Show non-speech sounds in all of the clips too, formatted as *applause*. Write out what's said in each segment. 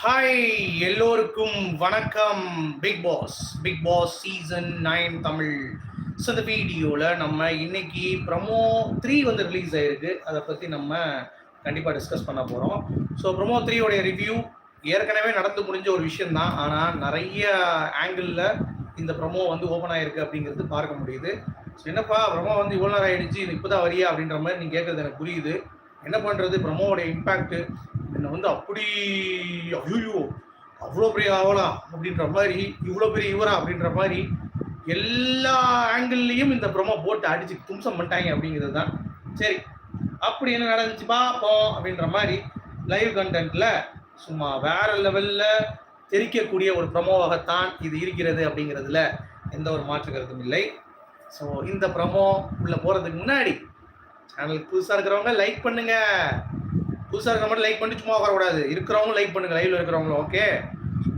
Hi எல்லோருக்கும் வணக்கம். Bigg Boss Bigg Boss season nine Tamil. So இந்த வீடியோவில் நம்ம இன்னைக்கு ப்ரமோ த்ரீ வந்து ரிலீஸ் ஆயிருக்கு. அதை பற்றி நம்ம கண்டிப்பாக டிஸ்கஸ் பண்ண போகிறோம் ஸோ ப்ரமோ த்ரீயோடைய ரிவ்யூ ஏற்கனவே நடந்து முடிஞ்ச ஒரு விஷயம்தான். ஆனால் நிறைய ஆங்கிளில் இந்த ப்ரமோ வந்து ஓப்பன் ஆயிருக்கு அப்படிங்கிறது பார்க்க முடியுது. ஸோ என்னப்பா ப்ரமோ வந்து இவ்வளோ நேரம் ஆயிடுச்சு இப்போ தான் வரியா அப்படின்ற மாதிரி நீங்கள் கேட்குறது எனக்கு புரியுது. என்ன பண்ணுறது ப்ரமோவோட இம்பேக்ட்டு என்னை வந்து அப்படி ஐயோ அவ்வளோ பெரிய ஆவலா அப்படின்ற மாதிரி இவ்வளோ பெரிய இவரா அப்படின்ற மாதிரி எல்லா ஆங்கிள்லேயும் இந்த ப்ரொமோ போட்டு அடிச்சு தும்சம் பண்ணிட்டாங்க அப்படிங்கிறது தான். சரி அப்படி என்ன நடந்துச்சு பார்ப்போம் அப்படின்ற மாதிரி லைவ் கண்டென்ட்ல சும்மா வேற லெவலில் தெரிக்கக்கூடிய ஒரு ப்ரமோவாகத்தான் இது இருக்கிறது அப்படிங்கிறதுல எந்த ஒரு மாற்று கருத்தும் இல்லை. ஸோ இந்த ப்ரமோ உள்ள போகிறதுக்கு முன்னாடி சேனலுக்கு புதுசாக இருக்கிறவங்க லைக் பண்ணுங்க. புதுசாக இருக்கிற மட்டும் லைக் பண்ணி சும்மா உட்காரக்கூடாது. இருக்கிறவங்களும் லைக் பண்ணுங்க. லைவ்ல இருக்கிறவங்களும் ஓகே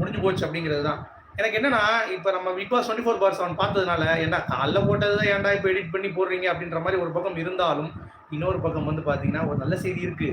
முடிஞ்சு போச்சு அப்படிங்கிறது தான். எனக்கு என்னன்னா இப்போ நம்ம Bigg Boss twenty four bar seven பார்த்ததுனால என்ன காலைல போட்டது தான் ஏன்டா இப்போ எடிட் பண்ணி போடுறீங்க அப்படின்ற மாதிரி ஒரு பக்கம் இருந்தாலும் இன்னொரு பக்கம் வந்து பார்த்தீங்கன்னா ஒரு நல்ல செய்தி இருக்கு.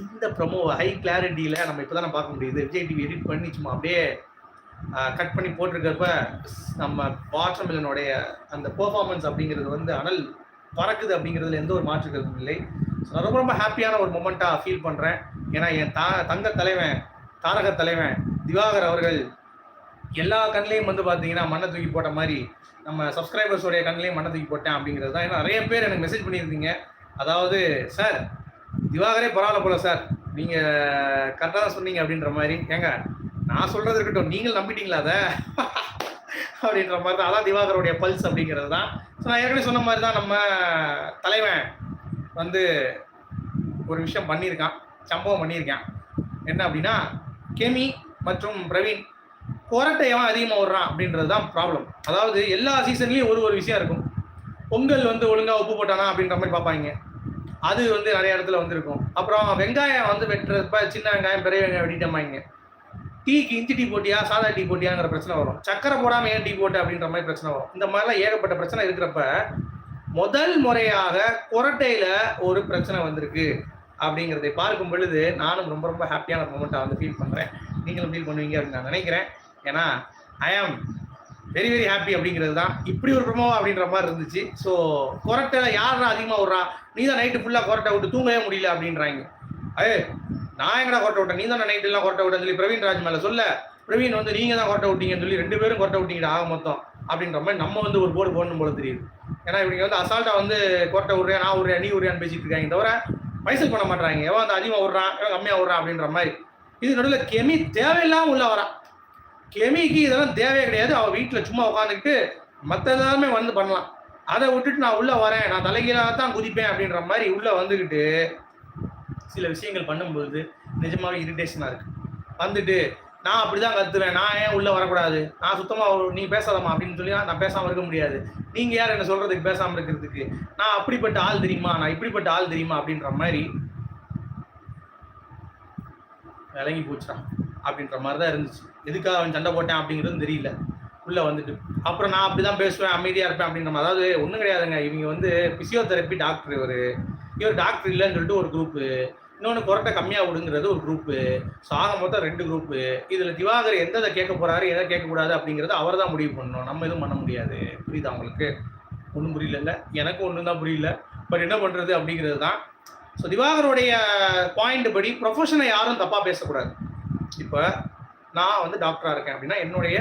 இந்த ப்ரமோ ஹை கிளாரிட்டியில் நம்ம இப்போ தான் பார்க்க முடியுது. விஜய் டிவி எடிட் பண்ணி சும்மா அப்படியே கட் பண்ணி போட்டிருக்கிறப்ப நம்ம வாட்டர்மெலனுடைய அந்த பெர்ஃபார்மன்ஸ் அப்படிங்கிறது வந்து அனல் பறக்குது அப்படிங்கிறதுல எந்த ஒரு மாற்று கருத்தும் இல்லை. நான் ரொம்ப ரொம்ப ஹாப்பியான ஒரு மொமெண்ட்டாக ஃபீல் பண்ணுறேன் ஏன்னா என் தா தங்க தலைவன் தாரக தலைவன் திவாகர் அவர்கள் எல்லா கண்ணிலையும் வந்து பார்த்தீங்கன்னா மண்ணை தூக்கி போட்ட மாதிரி நம்ம சப்ஸ்கிரைபர்ஸோடைய கண்ணிலையும் மண்ணை தூக்கி போட்டேன் அப்படிங்கிறது தான். ஏன்னா நிறைய பேர் எனக்கு மெசேஜ் பண்ணியிருந்தீங்க. அதாவது சார் திவாகரே பரவாயில்ல போல சார். நீங்கள் கரெக்டாக தான் சொன்னீங்க அப்படின்ற மாதிரி. ஏங்க நான் சொல்கிறது இருக்கட்டும். நீங்கள் நம்பிட்டீங்களா அதை? *laughs* அப்படின்ற மாதிரி தான். அதான் திவாகருடைய பல்ஸ் அப்படிங்கிறது தான். ஸோ நான் ஏற்கனவே சொன்ன மாதிரி தான் நம்ம தலைவன் வந்து ஒரு விஷயம் பண்ணியிருக்கான் சம்பவம் பண்ணியிருக்கான். என்ன அப்படின்னா கெமி மற்றும் பிரவீன் கொரட்டை எவன் அதிகமாக விடுறான் அப்படின்றது தான் ப்ராப்ளம் அதாவது எல்லா சீசன்லேயும் ஒரு ஒரு விஷயம் இருக்கும். பொங்கல் வந்து ஒழுங்காக உப்பு போட்டானா அப்படின்ற மாதிரி பார்ப்பாங்க. அது வந்து நிறைய இடத்துல வந்திருக்கும். அப்புறம் வெங்காயம் வந்து வெட்டுறப்ப சின்ன வெங்காயம் பெரிய வெங்காயம் வெட்டிட்டமாங்க டீக்கு இஞ்சி டீ போட்டியா சாதா டீ போட்டியாங்கிற பிரச்சனை வரும். சக்கரை போடாமல் ஏன் டீ போட்டு அப்படின்ற மாதிரி பிரச்சனை வரும். இந்த மாதிரிலாம் ஏகப்பட்ட பிரச்சனை இருக்கிறப்ப முதல் முறையாக கொரட்டையில ஒரு பிரச்சனை வந்திருக்கு அப்படிங்கிறதை பார்க்கும் பொழுது நானும் ரொம்ப ரொம்ப ஹாப்பியான மூமெண்ட்டாக வந்து ஃபீல் பண்ணுறேன் நீங்களும் ஃபீல் பண்ணுவீங்க அப்படின்னு நான் நினைக்கிறேன். ஏன்னா ஐ ஆம் வெரி வெரி ஹாப்பி அப்படிங்கிறது தான். இப்படி ஒரு ப்ரமோ அப்படின்ற மாதிரி இருந்துச்சு. ஸோ கொரட்டையில் யாரா அதிகமாக விட்றா நீ தான் நைட்டு ஃபுல்லாக கொரட்டை விட்டு தூங்கவே முடியல அப்படின்றாங்க. ஏ நான் எங்கடா கொரட்டை விட்டேன்? நீ தான் நைட்டு எல்லாம் கொரட்டை விட்டேன்னு சொல்லி பிரவீன் ராஜ் மேலே சொல்ல பிரவீன் வந்து நீங்கள் தான் கொரட்டை விட்டீங்கன்னு சொல்லி ரெண்டு பேரும் கொரட்டை விட்டீங்கடா ஆக மொத்தம். அப்படின்ற மாதிரி நம்ம வந்து ஒரு போர்டு போடணும் போல தெரியுது. ஏன்னா இவங்க வந்து அசால்ட்டா வந்து கொரட்டை விட்றேன் நான் ஒரு நீ விட்றியான்னு பேசிட்டு இருக்காங்க. தவிர மைசூர் பண்ண மாட்டாங்க. எவன் வந்து அதிகமாக விடுறான் எவன் கம்மியாக விடுறான் அப்படின்ற மாதிரி. இது நடுவில் கெமி தேவையில்லாமல் உள்ள வரான் கெமிக்கு இதெல்லாம் தேவையே கிடையாது. அவள் வீட்டில் சும்மா உட்காந்துக்கிட்டு மற்ற எல்லாருமே வந்து பண்ணலாம். அதை விட்டுட்டு நான் உள்ள வரேன். நான் தலைகீழாக தான் குதிப்பேன் அப்படின்ற மாதிரி உள்ள வந்துக்கிட்டு சில விஷயங்கள் பண்ணும்போது நிஜமாவே இரிட்டேஷனாக இருக்கு. வந்துட்டு நான் அப்படிதான் கத்துவேன். நான் ஏன் உள்ள வரக்கூடாது? நான் சுத்தமா நீ பேசாதம்மா அப்படின்னு சொல்லி நான் பேசாம இருக்க முடியாது. நீங்க யார் என்ன சொல்றதுக்கு பேசாம இருக்கிறதுக்கு? நான் அப்படிப்பட்ட ஆள் தெரியுமா? நான் இப்படிப்பட்ட ஆள் தெரியுமா? அப்படின்ற மாதிரி விளங்கி போச்சுடா அப்படின்ற மாதிரி தான் இருந்துச்சு. எதுக்காக அவன் சண்டை போட்டேன் அப்படிங்கிறதும் தெரியல. உள்ள வந்துட்டு அப்புறம் நான் அப்படிதான் பேசுவேன் அமைதியா இருப்பேன் அப்படின்ற மாதிரி. அதாவது ஒன்றும் கிடையாதுங்க. இவங்க வந்து பிசியோதெரப்பி டாக்டர் இவர். இவர் டாக்டர் இல்லைன்னு சொல்லிட்டு ஒரு குரூப்பு இன்னொன்று கொரட்டை கம்மியாக விடுங்கிறது ஒரு குரூப்பு சாக மொத்தம் ரெண்டு குரூப்பு இதில் திவாகர் எந்ததை கேட்க போகிறாரு எதை கேட்கக்கூடாது அப்படிங்கிறத அவர் தான் முடிவு பண்ணணும். நம்ம எதுவும் பண்ண முடியாது. புரியுதா உங்களுக்கு? ஒன்றும் புரியல எனக்கும் ஒன்றும் தான் புரியல. பட் என்ன பண்ணுறது அப்படிங்கிறது தான். ஸோ திவாகருடைய பாயிண்ட் படி ப்ரொஃபஷனை யாரும் தப்பாக பேசக்கூடாது. இப்போ நான் வந்து டாக்டராக இருக்கேன் அப்படின்னா என்னுடைய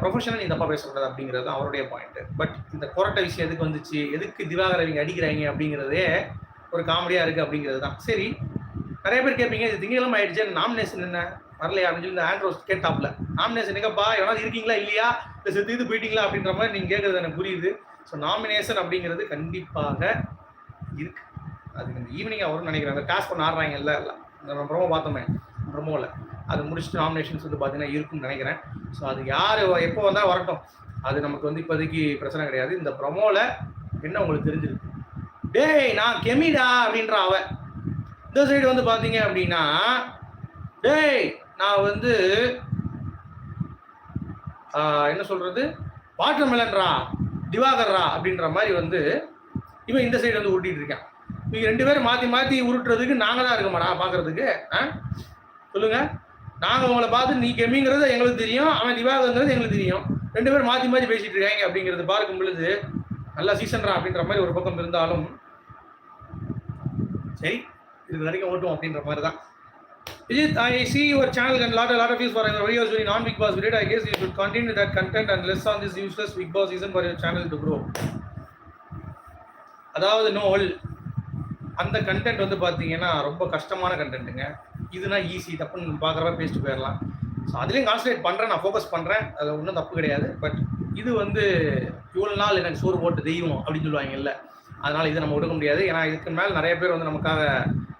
ப்ரொஃபஷனை நீ தப்பாக பேசக்கூடாது அப்படிங்கிறது தான் அவருடைய பாயிண்ட்டு பட் இந்த கொரட்டை விஷயம் எதுக்கு வந்துச்சு? எதுக்கு திவாகர் அவங்க அடிக்கிறாங்க அப்படிங்கிறதே ஒரு காமெடியாக இருக்குது அப்படிங்கிறது தான் சரி நிறைய பேர் கேட்பீங்க இது திங்கக்கிழமை ஆயிடுச்சு நாமினேஷன் என்ன? வரலையா அப்படின்னு சொல்லி இந்த ஆண்ட்ரோஸ் கேட்டாப்ல. நாமினேஷன் எங்கப்பா? எவனாவது இருக்கீங்களா இல்லையா? இல்லை செத்து இது போயிட்டீங்களா அப்படின்ற மாதிரி நீங்கள் கேட்குறது எனக்கு புரியுது. ஸோ நாமினேஷன் அப்படிங்கிறது கண்டிப்பாக இருக்கு. அது இந்த ஈவினிங் வரும்னு நினைக்கிறேன். அந்த டாஸ்க் பண்ண ஆடுறாங்கல்ல இல்லை நம்ம ப்ரோமோ பார்த்தோமே ப்ரோமோவில் அது முடிச்சுட்டு நாமினேஷன்ஸ் வந்து பார்த்தீங்கன்னா இருக்கும்னு நினைக்கிறேன். ஸோ அது யார் எப்போ வந்தால் வரட்டும். அது நமக்கு வந்து இப்போதைக்கு பிரச்சனை கிடையாது. இந்த ப்ரொமோவில் என்ன உங்களுக்கு தெரிஞ்சிருக்கு? டேய் நான் கெமிடா அப்படின்ற அவ இந்த சைடு வந்து பார்த்தீங்க அப்படின்னா டேய் நான் வந்து என்ன சொல்றது? வாட்டர் மெலன்ரா திவாகர்ரா அப்படின்ற மாதிரி வந்து இவன் இந்த சைடு வந்து உருட்டிட்டு இருக்கான். இவங்க ரெண்டு பேரும் மாற்றி மாற்றி உருட்டுறதுக்கு நாங்கள் தான் இருக்க மாடா பார்க்கறதுக்கு ஆ? சொல்லுங்க. நாங்கள் உங்களை பார்த்து நீ கெமிங்கிறது எங்களுக்கு தெரியும் அவன் திவாகங்கிறது எங்களுக்கு தெரியும். ரெண்டு பேரும் மாற்றி மாற்றி பேசிட்டு இருக்காங்க அப்படிங்கிறது பார்க்கும் பொழுது நல்ல சீசன்ரா அப்படின்ற மாதிரி ஒரு பக்கம் இருந்தாலும் சரி இது வரைக்கும் ஓட்டும் அப்படின்ற மாதிரி தான். Vijit, I see your channel and lot, a lot of views for your videos. Very non-Big Boss related. I guess you should continue that content and less on this useless Big Boss season for your channel to grow. அதாவது நோல் அந்த content வந்து பார்த்தீங்கன்னா ரொம்ப கஷ்டமான கண்டென்ட்டுங்க இதுனா easy தப்புன்னு பார்க்குறப்ப பேசிட்டு போயிடலாம் ஸோ அதுலேயும் கான்சன்ட்ரேட் பண்ணுறேன் நான் ஃபோக்கஸ் பண்ணுறேன் அது ஒன்றும் தப்பு கிடையாது. பட் இது வந்து இவ்வளோ நாள் எனக்கு சோறு போட்டு தெய்வம் அப்படின்னு சொல்லுவாங்கல்ல. அதனால் இதை நம்ம விடுக்க முடியாது. ஏன்னா இதுக்கு மேலே நிறைய பேர் வந்து நமக்காக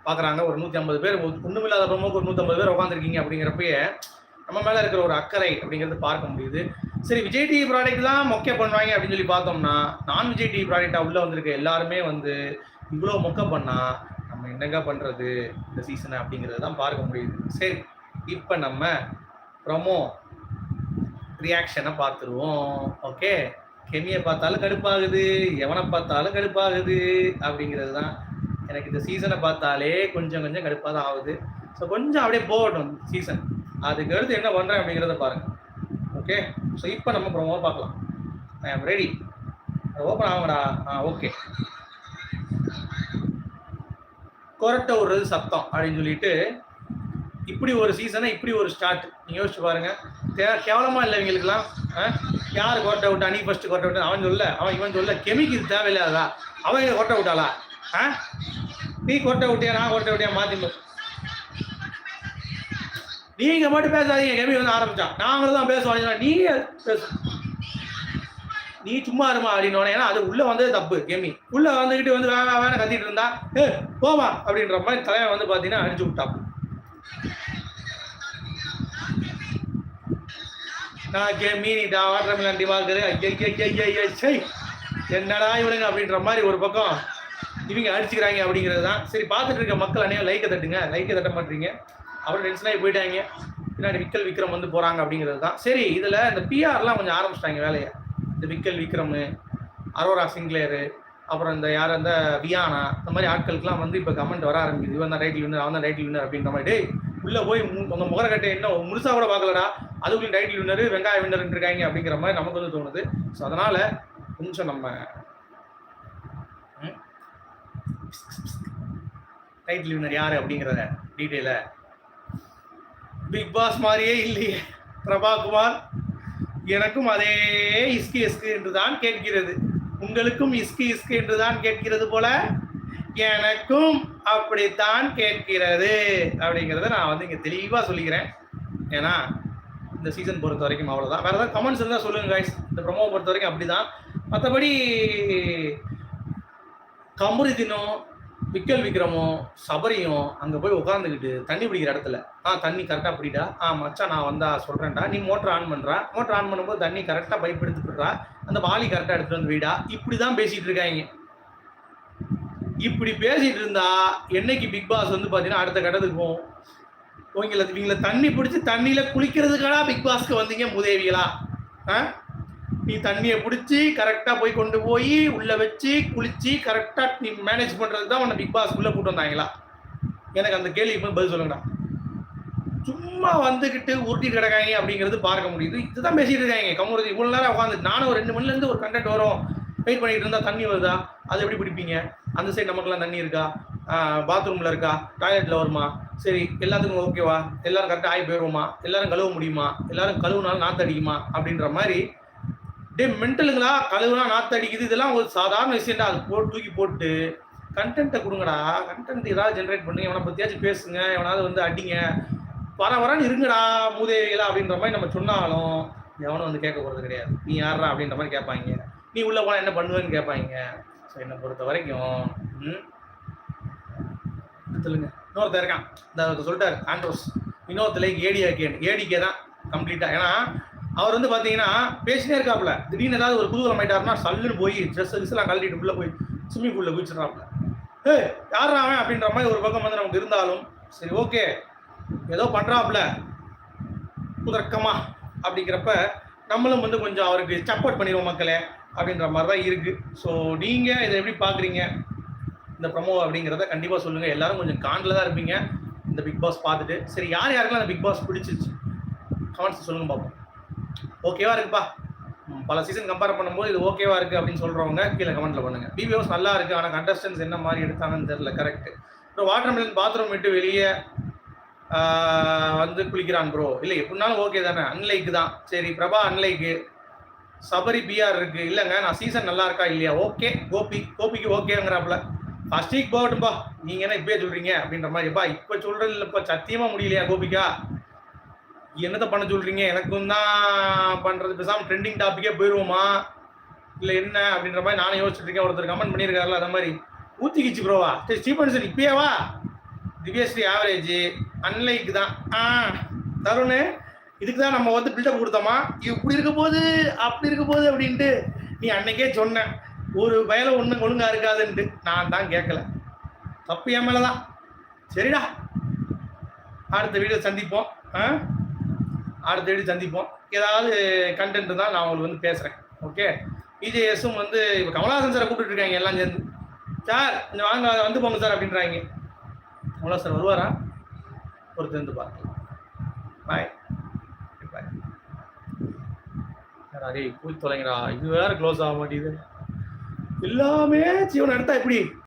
பார்க்குறாங்க ஒரு நூற்றி ஐம்பது பேர் ஒன்றுமில்லாத பிரமுக்கு ஒரு நூற்றம்பது பேர் உட்காந்துருக்கீங்க அப்படிங்கிறப்பயே நம்ம மேலே இருக்கிற ஒரு அக்கறை அப்படிங்கிறது பார்க்க முடியுது. சரி விஜய் டிவி ப்ராடக்ட் தான் மொக்கை பண்ணுவாங்க அப்படின்னு சொல்லி பார்த்தோம்னா நான் விஜய் டிவி ப்ராடக்டாக உள்ளே வந்திருக்க எல்லாருமே வந்து இவ்வளோ மொக்க பண்ணால் நம்ம என்னங்க பண்ணுறது இந்த சீசனை அப்படிங்கிறது தான் பார்க்க முடியுது. சரி இப்போ நம்ம ப்ரமோ ரியாக்ஷனை பார்த்துருவோம். ஓகே கெமியை பார்த்தாலும் கடுப்பாகுது எவனை பார்த்தாலும் கடுப்பாகுது அப்படிங்கிறது தான் எனக்கு இந்த சீசனை பார்த்தாலே கொஞ்சம் கொஞ்சம் கடுப்பாக தான் ஆகுது. ஸோ கொஞ்சம் அப்படியே போகட்டும் சீசன் அதுக்கு அடுத்து என்ன பண்ணுறேன் அப்படிங்கிறத பாருங்கள் ஓகே ஸோ இப்போ நம்ம ப்ரோமோ பார்க்கலாம். ஐ ஆம் ரெடி ஓப்பன் ஆகடா ஆ ஓகே கொரட்டை விடுறது சத்தம் அப்படின்னு சொல்லிட்டு இப்படி ஒரு சீசனை இப்படி ஒரு ஸ்டார்ட் நீங்கள் யோசிச்சு பாருங்கள் தே- கேவலமா இல்லை இவங்களுக்குலாம் ஆ? யார் கொட்டை விட்டா நீ ஃபர்ஸ்ட் கொட்டை விட்டா அவன் சொல்ல அவன் இவன் சொல்ல கெமிக்கு இது தேவையில்லாதா அவன் இதை கொரட்டை விட்டாளா ஆ? நீ கொட்டை விட்டியா நான் கொரட்டை விட்டியா மாத்தி நீங்கள் நீங்க மட்டும் பேசாதீங்க. கெமி வந்து ஆரம்பிச்சான். நாங்களும் தான் பேசுவோம். நீ பேசு. நீ சும்மா இருமா அப்படின்னு ஏன்னா அது உள்ள வந்தது தப்பு கெமி உள்ள வந்துகிட்டு வந்து வேணா வேணா கத்திட்டு இருந்தா ஏ போமா அப்படின்ற மாதிரி தலைவன் வந்து பாத்தீங்கன்னா அடிச்சு விட்டான். நான் கெமி நீ வாட்டர் மிலான் டிவாக்கரு ஐயா என்னடா இவனுங்க அப்படின்ற மாதிரி ஒரு பக்கம் இவங்க அடிச்சுக்கிறாங்க அப்படிங்கிறது தான். சரி பார்த்துட்டு இருக்க மக்கள் அனைவரும் லைக்கை தட்டுங்க. லைக்கை தட்ட மாட்டீங்க. அப்புறம் டென்ஷனாகி போயிட்டாங்க. பின்னாடி விக்கல் விக்ரம் வந்து போகிறாங்க அப்படிங்கிறது தான். சரி இதில் இந்த பிஆர்லாம் கொஞ்சம் ஆரம்பிச்சிட்டாங்க வேலையை. இந்த விக்கல் விக்ரம் அரோரா சிங்க்லேரு அப்புறம் இந்த யார் அந்த வியானா இந்த மாதிரி ஆட்களுக்குலாம் வந்து இப்போ கமெண்ட் வர ஆரம்பிக்குது. இவன் தான் ரைட்டில் வின்னர் அவன் தான் ரைட்டில் வின்னர் அப்படின்ற மாதிரி. உள்ள போய் மு- உங்க முகரக்கட்டை என்ன முழுசா கூட பார்க்கலடா. அதுக்குள்ள டைட்டில் வின்னர் வெங்காய வின்னர் இருக்காங்க அப்படிங்கிற மாதிரி நமக்கு வந்து தோணுது. ஸோ அதனால கொஞ்சம் நம்ம டைட்டில் வின்னர் யாரு அப்படிங்கிறத டீட்டெயில பிக் பாஸ் மாதிரியே இல்லையே. பிரபாகுமார் எனக்கும் அதே இஸ்கு இஸ்கு என்று தான் கேட்கிறது. உங்களுக்கும் இஸ்கு இஸ்கு என்று தான் கேட்கிறது போல எனக்கும் அப்படித்தான் கேட்கிறது. அப்படிங்கிறத நான் வந்து இங்கே தெளிவாக சொல்லிக்கிறேன். ஏன்னா இந்த சீசன் பொறுத்த வரைக்கும் அவ்வளோதான் வேறு ஏதாவது கமெண்ட்ஸ் இருந்தால் சொல்லுங்கள் கைஸ் இந்த ப்ரோமோ பொறுத்த வரைக்கும் அப்படிதான். மற்றபடி கமுருதினும் விக்கல் விக்ரமும் சபரியும் அங்கே போய் உட்காந்துக்கிட்டு தண்ணி பிடிக்கிற இடத்துல. ஆ தண்ணி கரெக்டாக பிடிடா? ஆ மச்சான் நான் வந்தா சொல்கிறேன்டா நீ மோட்டர் ஆன் பண்ணுறா மோட்டர் ஆன் பண்ணும்போது தண்ணி கரெக்டாக பைப் எடுத்து அந்த வாலி கரெக்டாக எடுத்துகிட்டு வந்து வீடா? இப்படிதான் பேசிகிட்டு இருக்காங்க. இப்படி பேசிட்டு இருந்தா என்னைக்கு பிக் பாஸ் வந்து பார்த்தீங்கன்னா அடுத்த கட்டத்துக்கு போகும் ஓகேங்களா? நீங்களை தண்ணி பிடிச்சி தண்ணியில் குளிக்கிறதுக்காடா பிக் பாஸ்க்கு வந்தீங்க முதேவிகளா? ஆ? நீ தண்ணியை பிடிச்சி கரெக்டாக போய் கொண்டு போய் உள்ளே வச்சு குளிச்சு கரெக்டாக நீ மேனேஜ் பண்ணுறது தான் உன்னை பிக் பாஸ் உள்ள கூட்டு வந்தாங்களா? எனக்கு அந்த கேள்விக்கு போய் பதில் சொல்லுங்கடா. சும்மா வந்துக்கிட்டு உருட்டி கிடக்காங்க அப்படிங்கிறது பார்க்க முடியுது. இதுதான் பேசிட்டு இருக்காங்க. கமுருதி இவ்வளோ நேரம் உட்காந்து நானும் ஒரு ரெண்டு மணிலேருந்து ஒரு கண்டென்ட் வரும். பெயிண்ட் பண்ணிட்டு இருந்தா தண்ணி வருதா? அது எப்படி பிடிப்பீங்க? அந்த சைடு நமக்குலாம் தண்ணி இருக்கா? பாத்ரூம்ல இருக்கா? டாய்லெட்ல வருமா? சரி எல்லாத்துக்கும் ஓகேவா எல்லாரும் கரெக்டாக ஆகி போயிடுவோமா எல்லாரும் கழுவ முடியுமா? எல்லாரும் கழுவுனாலும் நாற்று அடிக்குமா? அப்படின்ற மாதிரி டே மென்டலுங்களா கழுவுனா நாற்று அடிக்குது. இதெல்லாம் ஒரு சாதாரண விஷயம்டா. அது போட்டு தூக்கி போட்டு கண்டென்ட்டை கொடுங்கடா. கண்டென்ட் ஏதாவது ஜென்ரேட் பண்ணுங்க. எவனை பற்றியாச்சும் பேசுங்க. எவனாவது வந்து அடிங்க. வர வரன்னு இருங்கடா மூதேவிகளா அப்படின்ற மாதிரி நம்ம சொன்னாலும் எவனும் வந்து கேட்க போகிறது கிடையாது. நீ யாரா அப்படின்ற மாதிரி கேட்பாங்க. நீ உள்ள போனா என்ன பண்ணுவேன்னு கேட்பாங்க. ஸோ என்னை பொறுத்த வரைக்கும் ம்? சொல்லுங்க. இன்னொருத்தர் இருக்கான். இந்த சொல்லிட்டாரு ஆண்ட்ரோஸ் இன்னொருத்தர் ஏடியா கேன். ஏடிக்கே தான் கம்ப்ளீட்டா. ஏன்னா அவர் வந்து பாத்தீங்கன்னா பேசினே இருக்காப்ல திடீர்னு ஏதாவது ஒரு குதூகலம் ஆயிட்டாருன்னா சல்லுன்னு போய் ட்ரெஸ் கிஸ்லாம் கழட்டிட்டு உள்ள போய் ஸ்விம்மிங் பூல்ல குதிச்சிடறாப்ல ஏ யாரா அவன் அப்படின்ற மாதிரி ஒரு பக்கம் வந்து நமக்கு இருந்தாலும் சரி ஓகே. ஏதோ பண்றாப்ல குதர்க்கமா அப்படிங்கிறப்ப நம்மளும் வந்து கொஞ்சம் அவருக்கு சப்போர்ட் பண்ணிடுவோம் மக்களே. அப்படின்ற மாதிரி தான் இருக்கு. ஸோ நீங்க இதை எப்படி பாக்குறீங்க? இந்த ப்ரமோ அப்படிங்கிறத கண்டிப்பாக சொல்லுங்கள் எல்லாரும் கொஞ்சம் காண்டில் தான் இருப்பீங்க. இந்த பிக் பாஸ் பார்த்துட்டு. சரி யார் யாருக்கெல்லாம் அந்த பிக் பாஸ் பிடிச்சிச்சு கமெண்ட்ஸ் சொல்லுங்க பார்ப்போம். ஓகேவா இருக்குப்பா? பல சீசன் கம்பேர் பண்ணும்போது இது ஓகேவா இருக்குது அப்படின்னு சொல்கிறவங்க கீழே கமெண்ட்ல பண்ணுங்கள் பிபிஓஸ் நல்லா இருக்குது ஆனால் கண்டஸ்டன்ஸ் என்ன மாதிரி எடுத்தாங்கன்னு தெரியல. கரெக்ட் அப்புறம் வாட்டர் மிலன் பாத்ரூம் விட்டு வெளியே வந்து குளிக்கிறான் ப்ரோ இல்லை எப்படினாலும் ஓகே தானே. அன்லைக்கு தான். சரி பிரபா அன்லைக்கு சபரி பிஆர் இருக்கு. இல்லைங்க நான் சீசன் நல்லா இருக்கா இல்லையா? ஓகே கோபி கோபிக்கு ஓகேங்கிறாப்புல ஃபர்ஸ்ட் வீக் போகட்டும்பா. நீங்க என்ன இப்பயே சொல்றீங்க? அப்படின்ற மாதிரி பா இப்ப சொல்றது இல்லப்பா சத்தியமா முடியலையா கோபிகா என்னத்தை பண்ண சொல்றீங்க? எனக்கும் தான் பண்றது பேசாம ட்ரெண்டிங் டாபிக்கே போயிடுவோமா இல்ல என்ன? அப்படின்ற மாதிரி நானும் யோசிச்சுட்டு இருக்கேன். ஒருத்தர் கமெண்ட் பண்ணியிருக்காருல அந்த மாதிரி. ஊத்திக்கிச்சு ப்ரோவா சரி ஸ்டீபன்சன் இப்பயே வா. திவ்யஸ்ரீ ஆவரேஜ் அன்லைக் தான். ஆ தருண். இதுக்கு தான் நம்ம வந்து பில்டப் கொடுத்தோமா? இப்படி இருக்க போது அப்படி இருக்க போது அப்படின்ட்டு நீ அன்னைக்கே சொன்ன. ஒரு வயல ஒண்ணு ஒழுங்கா இருக்காதுன்ட்டு. நான் தான் கேட்கல. தப்பு என் மேலே தான். சரிடா. அடுத்த வீடியோ சந்திப்போம். ஆ? அடுத்த வீடியோ சந்திப்போம். ஏதாவது கண்டென்ட் தான் நான் உங்களுக்கு வந்து பேசுகிறேன் ஓகே விஜேஎஸும் வந்து இப்போ கமலஹாசன் சாரை கூப்பிட்டு இருக்காங்க எல்லாம் சேர்ந்து. சார் கொஞ்சம் வாங்க வந்து போங்க சார் அப்படின்றாங்க. கமலஹாசன் வருவாரா? ஒரு சேர்ந்து பார்க்கலாம். பாய் அரே போய் தொலைங்கடா. இது வேற க்ளோஸ் ஆக மாட்டேங்குது. எல்லாமே ஜீவன் எடுத்தா எப்படி?